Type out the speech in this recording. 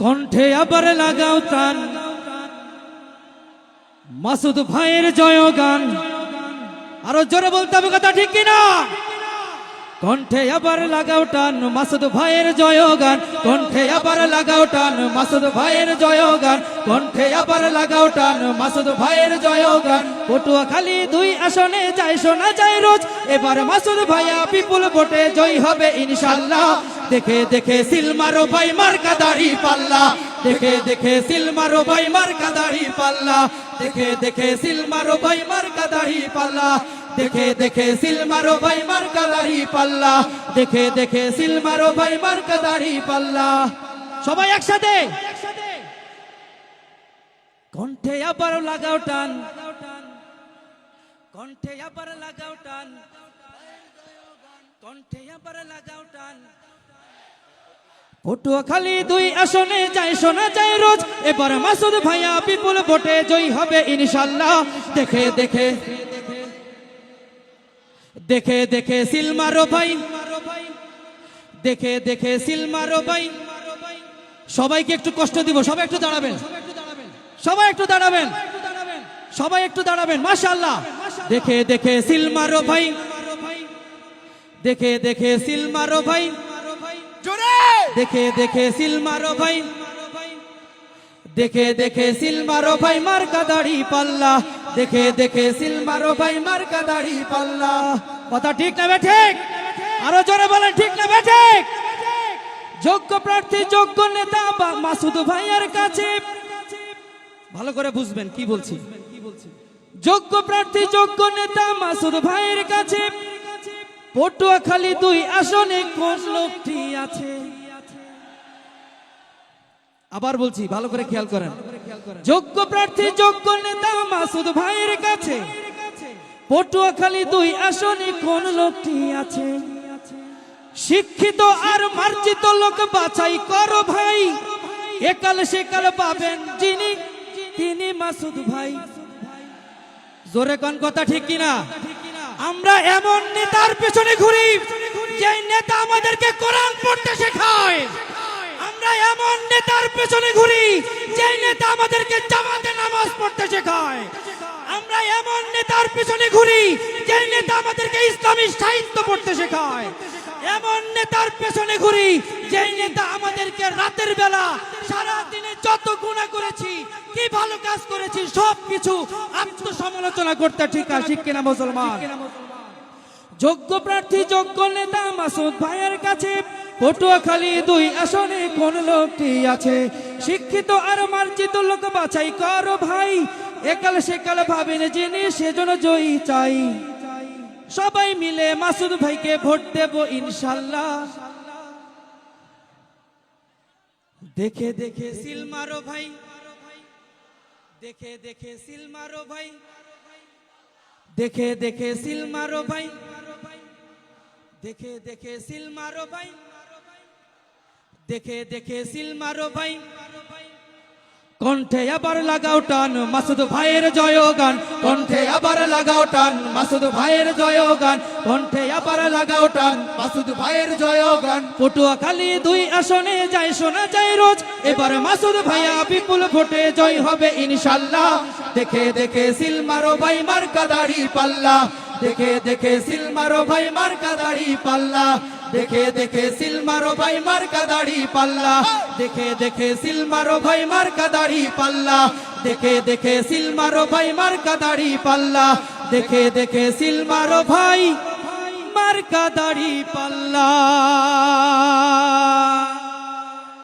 কণ্ঠে আবার লাগাও তান। মাসুদ ভাইয়ের জয়গান। আরও জোরে বলতে হবে কথা ঠিক কিনা? কণ্ঠে আবার লাগাও টান, মাসুদ ভাইয়ের জয়গান। কণ্ঠে আবার লাগাও টান, মাসুদ ভাইয়ের জয়গান। কণ্ঠে আবার লাগাও টান, মাসুদ ভাইয়ের জয়গান। পটুয়া খালি দুই আসনে যাই শোনা যায় রোজ। এবার মাসুদ ভাইয়া বিপুল ভোটে জয় হবে ইনশাল্লাহ। দেখে দেখে সিলমারো ভাই মার্কা দাড়ি পাল্লা। দেখে দেখে সিলমারো ভাই মার্কা দাড়ি পাল্লা। দেখে দেখে সিলমারো ভাই মার্কা দাড়ি পাল্লা। দেখে দেখে সিলমারো ভাই মার্কা দাড়ি পাল্লা। দেখে দেখে সিলমারো ভাই মার্কা দাড়ি পাল্লা। সবাই একসাথে? কণ্ঠে আবার লাগাও টান। কণ্ঠে আবার লাগাও টান। কণ্ঠে আবার লাগাও টান। পটুয়াখালী দুই আসনে যায় শোনা যায় রোজ। এবার মাসুদ ভাইয়া বিপুল ভোটে জয় হবে ইনশাল্লাহ। দেখে দেখে দেখে দেখে সিলমারো ভাই দেখে দেখে সিলমারো ভাই সবাইকে একটু কষ্ট দিব সবাই একটু দাঁড়াবেন। সবাই একটু দাঁড়াবেন। সবাই একটু দাঁড়াবেন মাশাআল্লাহ। দেখে দেখে সিলমারো ভাই দেখে দেখে সিলমারো ভাই দেখে দেখে সিলমারো ভাই দেখে দেখে সিলমারো ভাই মার্কা দাড়ি পাল্লা। দেখে দেখে সিলমারো ভাই মার্কা দাড়ি পাল্লা। কথা ঠিক না ঠিক? আরও জোরে বলেন, ঠিক না ঠিক? যোগ্য প্রার্থী, যোগ্য নেতা মাসুদ ভাইয়ের কাছে ভালো করে বুঝবেন, কি বলছি? যোগ্য প্রার্থী, যোগ্য নেতা মাসুদ ভাইয়ের কাছে পটুয়াখালী দুই আসনে কোন লোকটি আছে? আবার বলছি, ভালো করে খেয়াল করেন। যোগ্য প্রার্থী, যোগ্য নেতা মাসুদ ভাইয়ের কাছে পটুয়াখালী দুই আসনে কোন লোকটি আছে? শিক্ষিত আর মার্জিত লোক বাছাই করো ভাই। একাল সেকাল পাবেন যিনি, তিনি মাসুদ ভাই। জোরে কোন কথা ঠিক কিনা? আমরা এমন নেতার পেছনে ঘুরি যে নেতা আমাদেরকে কোরআন পড়তে শেখায়। আমরা এমন নেতার পেছনে ঘুরি যে নেতা আমাদেরকে জামাতে নামাজ পড়তে শেখায় আমরা এমন নেতার পেছনে ঘুরি, যে নেতা আমাদেরকে ইসলামী সাহিত্য পড়তে শেখায়। এমন নেতার পেছনে ঘুরি, যে নেতা আমাদেরকে রাতের বেলা সারা দিনে যত গুণা করেছি, কি ভালো কাজ করেছি, সব কিছু আত্মসমালোচনা করতে ঠিক আছে কিনা মুসলমান? যোগ্য প্রার্থী, যোগ্য নেতা মাসুদ ভাইয়ের কাছে পটুয়াখালী দুই আসনে কোন লোকটি আছে? শিক্ষিত আর মার্জিত লোক বাছাই করো ভাই একাল সেকাল ভাবেন যিনি, সেজন্য জয়ী চাই। সবাই মিলে মাসুদ ভাইকে ভোট দেব ইনশাল্লাহ। দেখে দেখে সিল মারো ভাই। দেখে দেখে সিল মারো ভাই। দেখে দেখে সিল মারো ভাই। দেখে দেখে সিল মারো ভাই। দেখে দেখে সিল মারো ভাই। কণ্ঠে আবার লাগাও টান, মাসুদ ভাইয়ের জয়গান কণ্ঠে আবার লাগাও টান, মাসুদ ভাইয়ের জয়গান কণ্ঠে আবার লাগাও টান, মাসুদ ভাইয়ের জয়গান পটুয়াখালী দুই আসনে যায়, শোনা যায় রোজ। এবার মাসুদ ভাইয়া বিপুল ভোটে জয় হবে ইনশাল্লাহ। দেখে দেখে সিল মারো ভাই মার্কা দাড়ি পাল্লা। দেখে দেখে সিল মারো ভাই মার্কা দাড়ি পাল্লা। দেখে দেখে সিল মারো ভাই মার্কা দাড়ি পাল্লা। দেখে দেখে সিল মারো ভাই মার্কা দাড়ি পাল্লা। দেখে দেখে সিল মারো ভাই মার্কা দাড়ি পাল্লা। দেখে দেখে সিল মারো ভাই মার্কা দাড়ি পাল্লা।